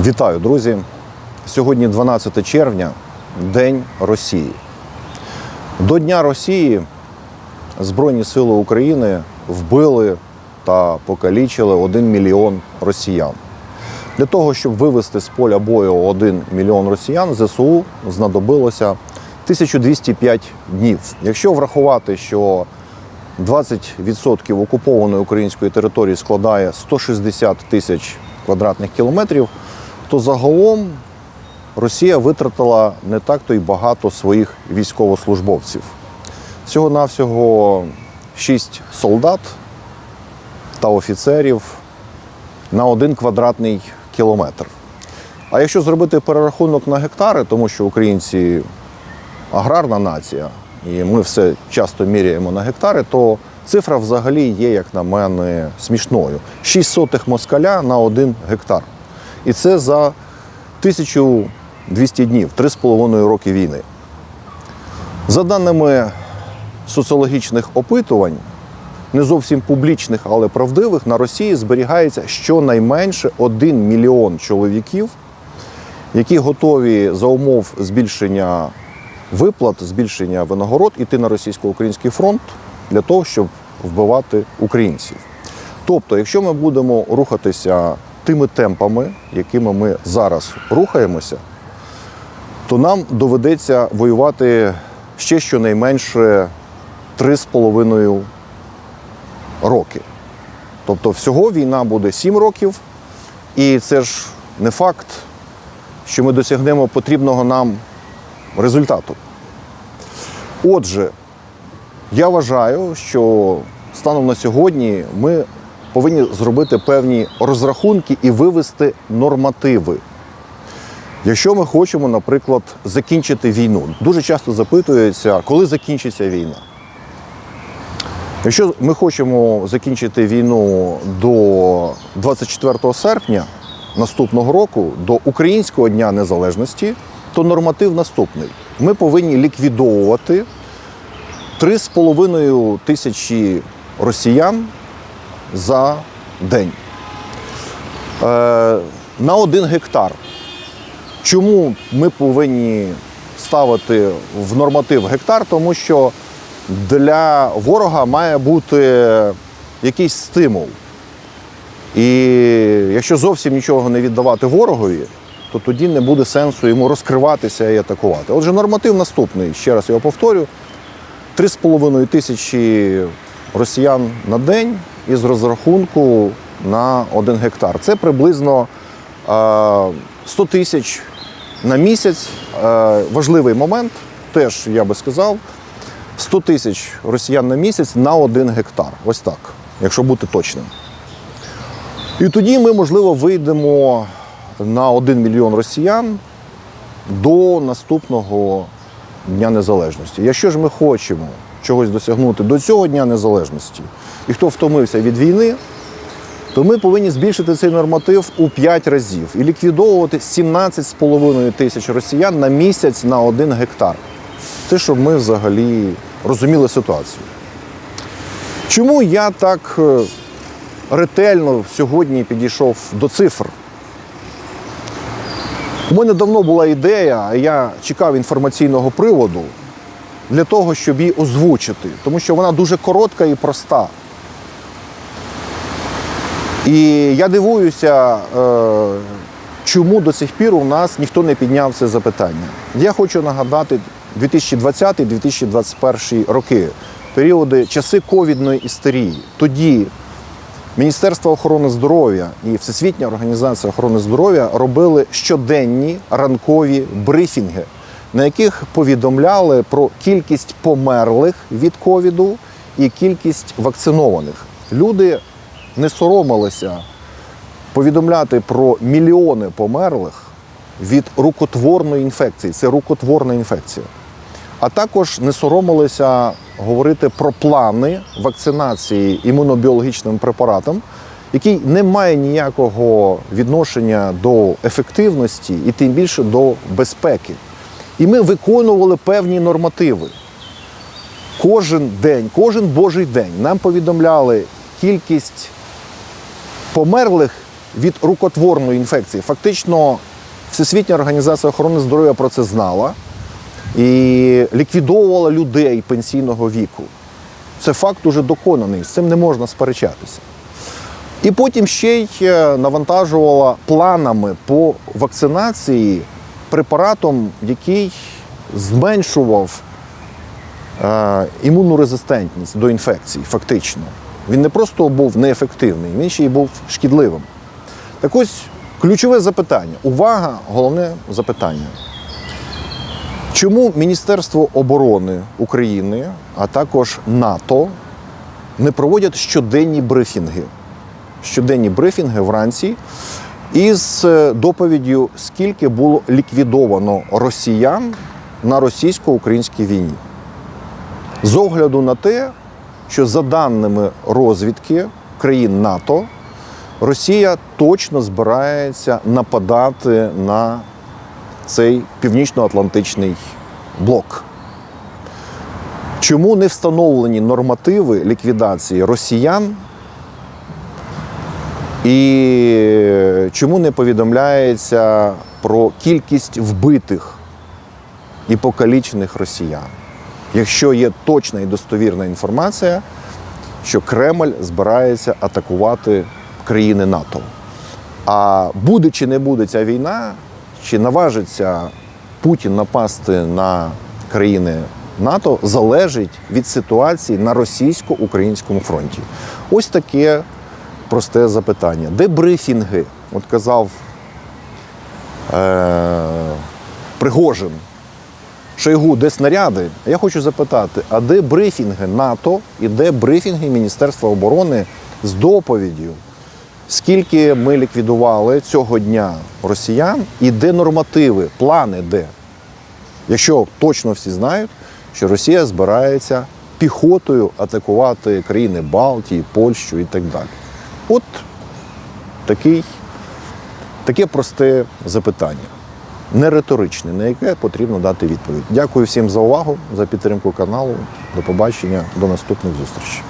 Вітаю, друзі! Сьогодні 12 червня, День Росії. До Дня Росії Збройні Сили України вбили та покалічили 1 мільйон росіян. Для того, щоб вивести з поля бою 1 мільйон росіян, ЗСУ знадобилося 1205 днів. Якщо врахувати, що 20% окупованої української території складає 160 тисяч квадратних кілометрів, то загалом Росія витратила не так то й багато своїх військовослужбовців. Всього-навсього 6 солдат та офіцерів на один квадратний кілометр. А якщо зробити перерахунок на гектари, тому що українці аграрна нація, і ми все часто міряємо на гектари, то цифра взагалі є, як на мене, смішною. 6 сотих москаля на один гектар. І це за 1200 днів, 3,5 роки війни. За даними соціологічних опитувань, не зовсім публічних, але правдивих, на Росії зберігається щонайменше 1 мільйон чоловіків, які готові за умов збільшення виплат, збільшення винагород іти на російсько-український фронт для того, щоб вбивати українців. Тобто, якщо ми будемо рухатися тими темпами, якими ми зараз рухаємося, то нам доведеться воювати ще щонайменше 3,5 роки. Тобто, всього війна буде 7 років, і це ж не факт, що ми досягнемо потрібного нам результату. Отже, я вважаю, що станом на сьогодні ми повинні зробити певні розрахунки і вивести нормативи. Якщо ми хочемо, наприклад, закінчити війну, дуже часто запитується, коли закінчиться війна. Якщо ми хочемо закінчити війну до 24 серпня наступного року, до Українського дня незалежності, то норматив наступний. Ми повинні ліквідовувати 3,5 тисячі росіян за день е, на один гектар. Чому ми повинні ставити в норматив гектар? Тому що для ворога має бути якийсь стимул. І якщо зовсім нічого не віддавати ворогові, то тоді не буде сенсу йому розкриватися і атакувати. Отже, норматив наступний, ще раз його повторю: 3,5 тисячі росіян на день із розрахунку на один гектар. Це приблизно е, 100 тисяч на місяць. Е, Важливий момент, теж я би сказав, 100 тисяч росіян на місяць на один гектар. Ось так, якщо бути точним. І тоді ми, можливо, вийдемо на 1 мільйон росіян до наступного Дня Незалежності. Якщо ж ми хочемо чогось досягнути до цього Дня Незалежності, і хто втомився від війни, то ми повинні збільшити цей норматив у 5 разів і ліквідовувати 17,5 тисяч росіян на місяць на один гектар. Це щоб ми взагалі розуміли ситуацію. Чому я так е, ретельно сьогодні підійшов до цифр? У мене давно була ідея, я чекав інформаційного приводу для того, щоб її озвучити, тому що вона дуже коротка і проста. І я дивуюся, е, чому до сих пір у нас ніхто не підняв це запитання. Я хочу нагадати 2020-2021 роки, періоди часи ковідної істерії. Тоді Міністерство охорони здоров'я і Всесвітня організація охорони здоров'я робили щоденні ранкові брифінги, на яких повідомляли про кількість померлих від ковіду і кількість вакцинованих. Люди не соромилися повідомляти про мільйони померлих від рукотворної інфекції. Це рукотворна інфекція. А також не соромилися говорити про плани вакцинації імунобіологічним препаратом, який не має ніякого відношення до ефективності і тим більше до безпеки. І ми виконували певні нормативи. Кожен день, кожен божий день нам повідомляли кількість померлих від рукотворної інфекції. Фактично, Всесвітня організація охорони здоров'я про це знала і ліквідовувала людей пенсійного віку. Це факт уже доконаний, з цим не можна сперечатися. І потім ще й е, навантажувала планами по вакцинації препаратом, який зменшував е, імунну резистентність до інфекцій, фактично. Він не просто був неефективний, він ще й був шкідливим. Так ось ключове запитання. Увага, головне запитання. Чому Міністерство оборони України, а також НАТО не проводять щоденні брифінги? Щоденні брифінги вранці із е, доповіддю, скільки було ліквідовано росіян на російсько-українській війні. З огляду на те, що за даними розвідки країн НАТО, Росія точно збирається нападати на цей північно-атлантичний блок. Чому не встановлені нормативи ліквідації росіян? І чому не повідомляється про кількість вбитих і покалічених росіян? Якщо є точна і достовірна інформація, що Кремль збирається атакувати країни НАТО. А буде чи не буде ця війна, чи наважиться Путін напасти на країни НАТО, залежить від ситуації на російсько-українському фронті. Ось таке просте запитання. Де брифінги? От казав е- Пригожин. Шойгу, де снаряди? Я хочу запитати, а де брифінги НАТО і де брифінги Міністерства оборони з доповіддю? Скільки ми ліквідували цього дня росіян і де нормативи, плани де? Якщо точно всі знають, що Росія збирається піхотою атакувати країни Балтії, Польщу і так далі. От такий, таке просте запитання, не риторичне, на яке потрібно дати відповідь. Дякую всім за увагу, за підтримку каналу. До побачення, до наступних зустрічей.